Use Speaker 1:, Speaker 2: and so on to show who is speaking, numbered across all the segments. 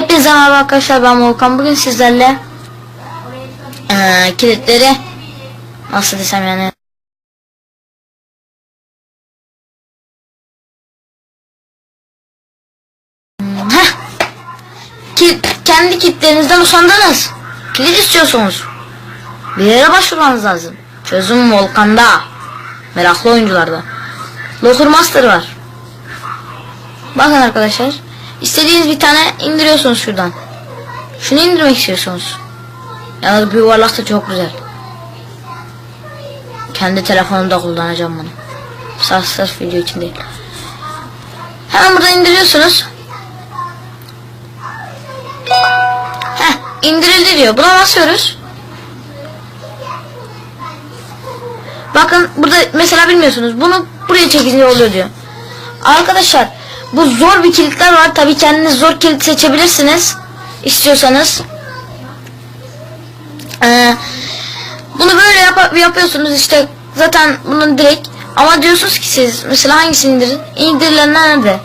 Speaker 1: Hepinize merhaba arkadaşlar ben Volkan. Bugün sizlerle eee kilitleri nasıl desem yani. Ki, kendi kilitlerinizden usandınız. Kilit istiyorsunuz. Bir yere başvurmanız lazım. Çözüm Volkan'da. Meraklı oyuncularda Locker Master var Bakın arkadaşlar. istediğiniz bir tane indiriyorsunuz şuradan. Şunu indirmek istiyorsunuz. Yalnız bu yuvarlak da çok güzel. Kendi telefonumda kullanacağım bunu. Sırf sırf video için değil. Hemen buradan indiriyorsunuz. Heh, indirildi diyor. Buna basıyoruz. Bakın burada mesela bilmiyorsunuz. Bunu buraya çekince oluyor diyor. Arkadaşlar bu zor bir kilitler var. Tabi kendiniz zor kilit seçebilirsiniz. istiyorsanız. Ee, bunu böyle yap yapıyorsunuz işte zaten bunun direkt ama diyorsunuz ki siz mesela hangisini indirin? İndirilenler nerede?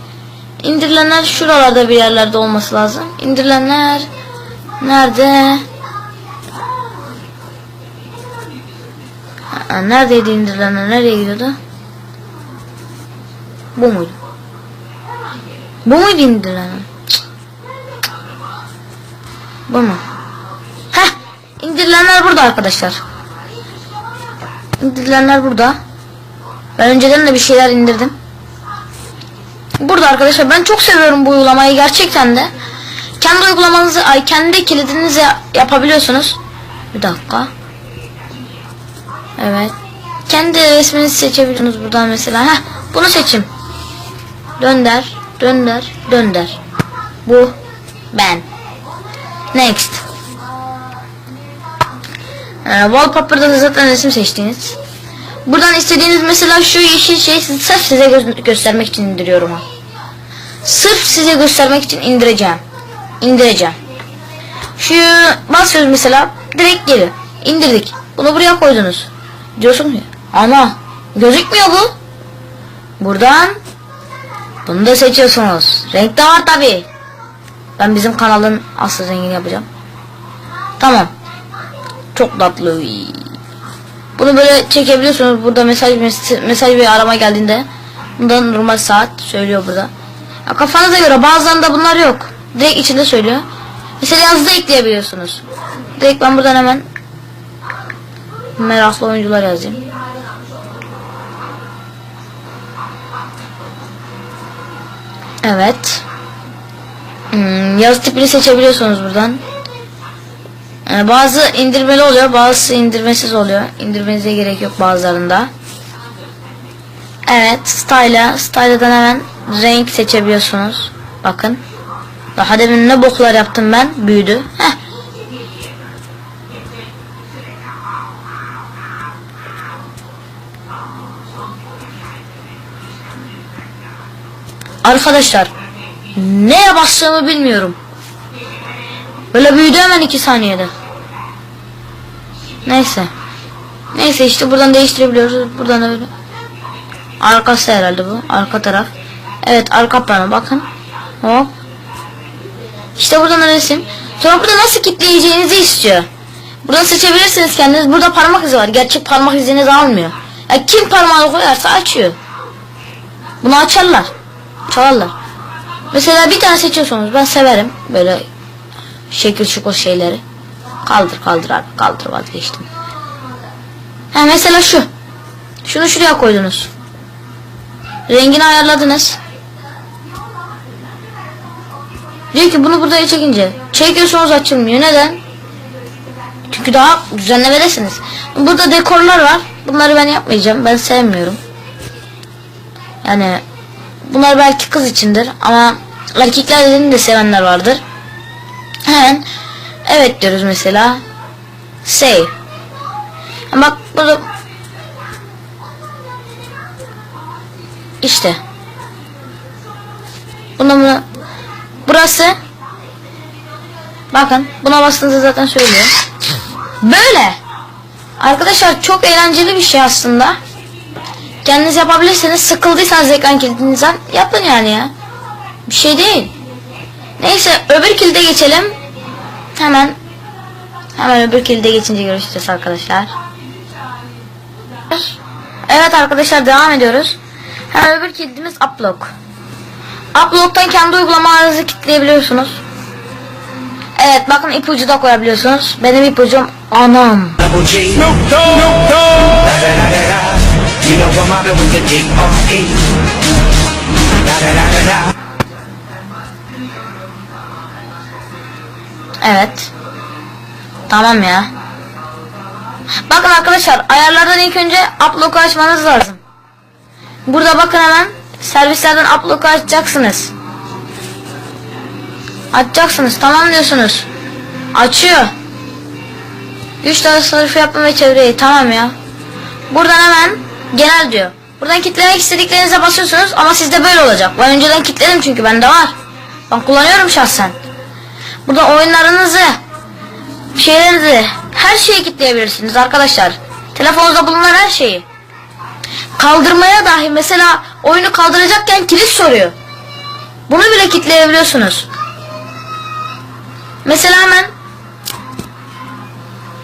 Speaker 1: İndirilenler şuralarda bir yerlerde olması lazım. İndirilenler nerede? Ha, neredeydi indirilenler? Nereye gidiyordu? Bu muydu? Bu muydu indirilen? Cık. Bu mu? Heh! indirilenler burada arkadaşlar. İndirilenler burada. Ben önceden de bir şeyler indirdim. Burada arkadaşlar ben çok seviyorum bu uygulamayı gerçekten de. Kendi uygulamanızı, ay kendi kilidinizi yapabiliyorsunuz. Bir dakika. Evet. Kendi resminizi seçebiliyorsunuz buradan mesela. Heh, bunu seçin. Dönder, dönder, dönder. Bu ben. Next. Ee, wallpaper'da da zaten resim seçtiniz. Buradan istediğiniz mesela şu yeşil şey sırf size gö- göstermek için indiriyorum. Sırf size göstermek için indireceğim. İndireceğim. Şu basıyoruz mesela direkt geliyor. İndirdik. Bunu buraya koydunuz. Diyorsun ki ama gözükmüyor bu. Buradan bunu da seçiyorsunuz. Renk de var tabi. Ben bizim kanalın asıl rengini yapacağım. Tamam. Çok tatlı. Bunu böyle çekebiliyorsunuz. Burada mesaj mesaj bir arama geldiğinde bundan normal saat söylüyor burada. Ya kafanıza göre bazılarında bunlar yok. Direkt içinde söylüyor. Mesela yazıda ekleyebiliyorsunuz. Direkt ben buradan hemen meraklı oyuncular yazayım. Evet. Hmm, yazı tipini seçebiliyorsunuz buradan. Yani bazı indirmeli oluyor, bazısı indirmesiz oluyor. İndirmenize gerek yok bazılarında. Evet, style'a, style'dan hemen renk seçebiliyorsunuz. Bakın. Daha demin ne boklar yaptım ben, büyüdü. Heh. Arkadaşlar neye bastığımı bilmiyorum. Böyle büyüdü hemen iki saniyede. Neyse. Neyse işte buradan değiştirebiliyoruz. Buradan da böyle. Arkası herhalde bu. Arka taraf. Evet arka plana bakın. Hop. İşte buradan resim. Sonra burada nasıl kitleyeceğinizi istiyor. Buradan seçebilirsiniz kendiniz. Burada parmak izi var. Gerçek parmak izinizi almıyor. Ya kim parmağını koyarsa açıyor. Bunu açarlar. Çalarlar. Mesela bir tane seçiyorsunuz. Ben severim böyle şekil şukul şeyleri. Kaldır kaldır abi kaldır vazgeçtim. Ha mesela şu. Şunu şuraya koydunuz. Rengini ayarladınız. Diyor ki bunu buraya çekince. Çekiyorsunuz açılmıyor. Neden? Çünkü daha düzenlemedesiniz. Burada dekorlar var. Bunları ben yapmayacağım. Ben sevmiyorum. Yani bunlar belki kız içindir ama erkekler de sevenler vardır. Hemen evet diyoruz mesela. Save. Bak burada işte buna buna burası bakın buna bastığınızda zaten söylüyor. Böyle. Arkadaşlar çok eğlenceli bir şey aslında. Kendiniz yapabilirsiniz. Sıkıldıysanız ekran kilidinizden yapın yani ya. Bir şey değil. Neyse öbür kilide geçelim. Hemen hemen öbür kilide geçince görüşeceğiz arkadaşlar. Evet arkadaşlar devam ediyoruz. Hemen öbür kilidimiz Uplock. Uplock'tan kendi uygulamalarınızı kilitleyebiliyorsunuz. Evet bakın ipucu da koyabiliyorsunuz. Benim ipucum anam.
Speaker 2: You know I'm mobbing with the D.R.E. Da da da da da.
Speaker 1: Evet. Tamam ya. Bakın arkadaşlar ayarlardan ilk önce upload'u açmanız lazım. Burada bakın hemen servislerden upload'u açacaksınız. Açacaksınız tamam diyorsunuz. Açıyor. 3 tane sınıf yapma ve çevreyi tamam ya. Buradan hemen genel diyor. Buradan kitlemek istediklerinize basıyorsunuz ama sizde böyle olacak. Ben önceden kitledim çünkü bende var. Ben kullanıyorum şahsen. Burada oyunlarınızı, şeylerinizi, her şeyi kilitleyebilirsiniz arkadaşlar. Telefonunuzda bulunan her şeyi. Kaldırmaya dahi mesela oyunu kaldıracakken kilit soruyor. Bunu bile kilitleyebiliyorsunuz. Mesela hemen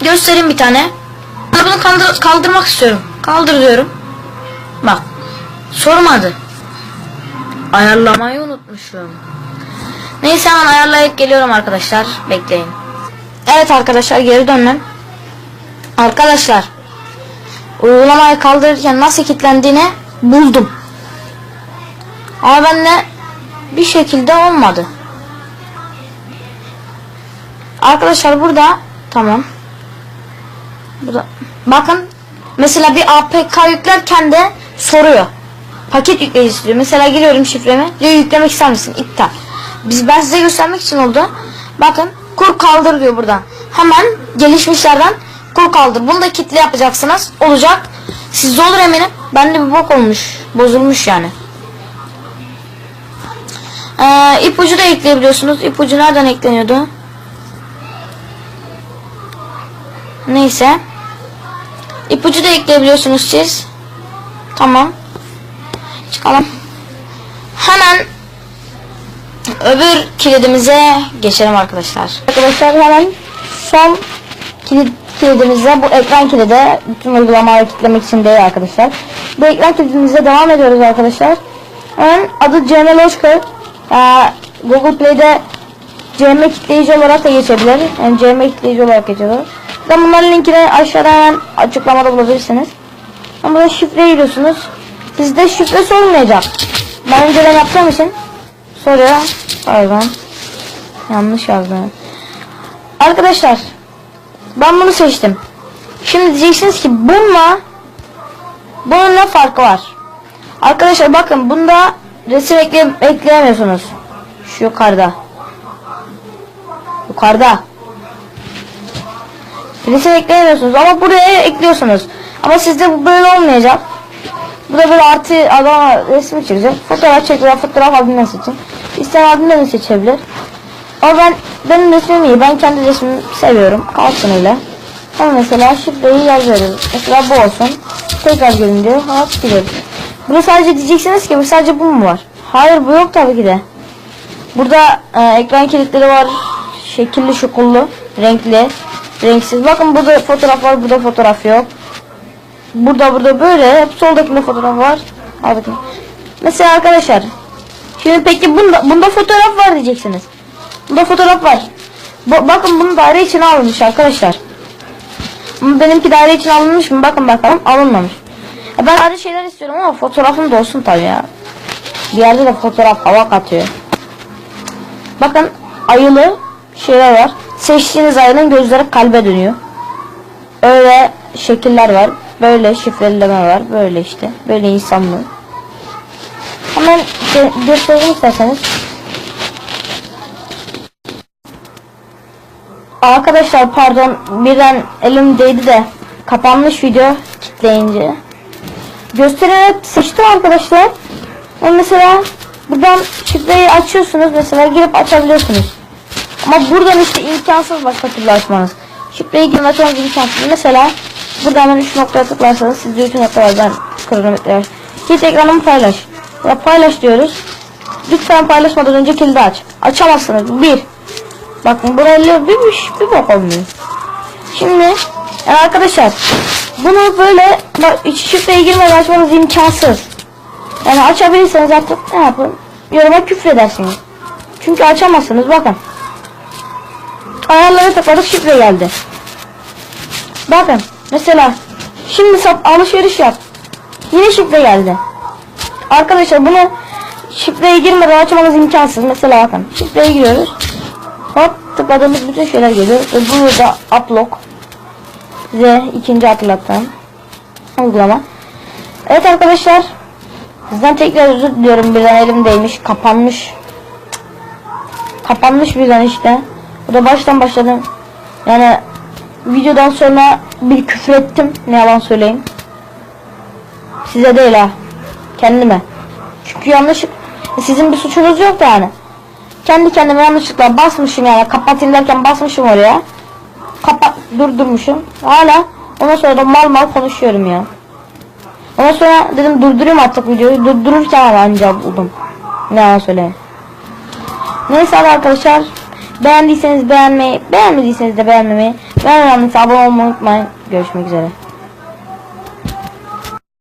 Speaker 1: göstereyim bir tane. Bunu kaldır- kaldırmak istiyorum. Kaldır diyorum. Bak. Sormadı. Ayarlamayı unutmuşum. Neyse hemen ayarlayıp geliyorum arkadaşlar. Bekleyin. Evet arkadaşlar geri döndüm. Arkadaşlar uygulamayı kaldırırken nasıl kilitlendiğini buldum. Ama bende bir şekilde olmadı. Arkadaşlar burada tamam. Burada bakın mesela bir APK yüklerken de soruyor. Paket yükleyici diyor. Mesela giriyorum şifremi. Diyor yüklemek ister misin? İptal. Biz ben size göstermek için oldu. Bakın kur kaldır diyor buradan. Hemen gelişmişlerden kur kaldır. Bunu da kitle yapacaksınız. Olacak. Sizde olur eminim. Bende bir bok olmuş. Bozulmuş yani. Ee, ipucu da ekleyebiliyorsunuz. İpucu nereden ekleniyordu? Neyse. İpucu da ekleyebiliyorsunuz siz. Tamam. Çıkalım. Hemen öbür kilidimize geçelim arkadaşlar. Arkadaşlar hemen son kilit kilidimize bu ekran kilidi bütün uygulamaları kilitlemek için değil arkadaşlar. Bu ekran kilidimize devam ediyoruz arkadaşlar. Hemen adı CM Logical. Ee, Google Play'de CM kitleyici olarak da geçebilir. Yani CM kitleyici olarak geçiyor. Ben bunların linkini aşağıda hemen açıklamada bulabilirsiniz. Ama burada şifre giriyorsunuz. Sizde şifre sormayacak. Ben önceden yaptığım için soruyor. Pardon. Yanlış yazdım. Arkadaşlar ben bunu seçtim. Şimdi diyeceksiniz ki bununla bunun ne farkı var? Arkadaşlar bakın bunda resim ekle ekleyemiyorsunuz. Şu yukarıda. Yukarıda. Resim ekleyemiyorsunuz ama buraya ekliyorsunuz. Ama sizde bu böyle olmayacak. Bu da böyle artı adam resmi çıkacak. Fotoğraf çekiyor, fotoğraf albümünden seçin. İsteyen albümden de seçebilir. Ama ben benim resmim iyi. Ben kendi resmimi seviyorum. Kalsın öyle. Ama mesela şifreyi yazıyoruz. Mesela bu olsun. Tekrar gelin diyor. Hop gidiyor. Bunu sadece diyeceksiniz ki sadece bu mu var? Hayır bu yok tabii ki de. Burada e, ekran kilitleri var. Şekilli şukullu. Renkli. Renksiz. Bakın burada fotoğraf var. Burada fotoğraf yok. Burada burada böyle. Hep soldakinde fotoğraf var. Sağdakinde. Mesela arkadaşlar. Şimdi peki bunda, bunda fotoğraf var diyeceksiniz. Bunda fotoğraf var. Bu, bakın bunu daire için alınmış arkadaşlar. Benimki daire için alınmış mı? Bakın bakalım alınmamış. E ben ayrı şeyler istiyorum ama fotoğrafım da olsun tabii ya. Bir yerde de fotoğraf hava katıyor. Bakın ayılı şeyler var. Seçtiğiniz ayının gözleri kalbe dönüyor. Öyle şekiller var. Böyle şifreleme var. Böyle işte. Böyle insanlı. Hemen gö- göstereyim isterseniz. Arkadaşlar pardon birden elim değdi de kapanmış video kitleyince. Göstererek seçtim arkadaşlar. Ama mesela buradan şifreyi açıyorsunuz mesela girip açabiliyorsunuz. Ama buradan işte imkansız başka türlü açmanız. Şifreyi girip imkansız. Mesela burada hemen 3 noktaya tıklarsanız siz de 3 noktalardan kronometre yavaş. Git ekranımı paylaş. Ya paylaş diyoruz. Lütfen paylaşmadan önce kilidi aç. Açamazsınız. Bir. Bakın burayla bir, bir, bok olmuyor. Şimdi yani arkadaşlar bunu böyle bak şifreye girmeden açmanız imkansız. Yani açabilirseniz artık ne yapın? Yoruma küfredersiniz. Çünkü açamazsınız bakın. Ayarlara tıkladık şifre geldi. Bakın mesela şimdi sat alışveriş yap. Yine şifre geldi. Arkadaşlar bunu şifreye girmeden açmanız imkansız. Mesela bakın şifreye giriyoruz. Hop tıkladığımız bütün şeyler geliyor. Ve burada uplock. Size ikinci hatırlattığım uygulama. Evet arkadaşlar. Sizden tekrar özür diliyorum. Birden elim değmiş. Kapanmış. Kapanmış birden işte. Bu da baştan başladım. Yani videodan sonra bir küfür ettim. Ne yalan söyleyeyim. Size değil ha. Kendime. Çünkü yanlışlık sizin bir suçunuz yok yani. Kendi kendime yanlışlıkla basmışım yani kapatayım derken basmışım oraya. Kapat durdurmuşum. Hala ondan sonra da mal mal konuşuyorum ya. Ondan sonra dedim durdurayım artık videoyu. Durdururken ama anca buldum. Ne yalan söyleyeyim. Neyse arkadaşlar. Beğendiyseniz beğenmeyi, beğenmediyseniz de beğenmemeyi, beğenmediyseniz abone olmayı unutmayın. Görüşmek üzere.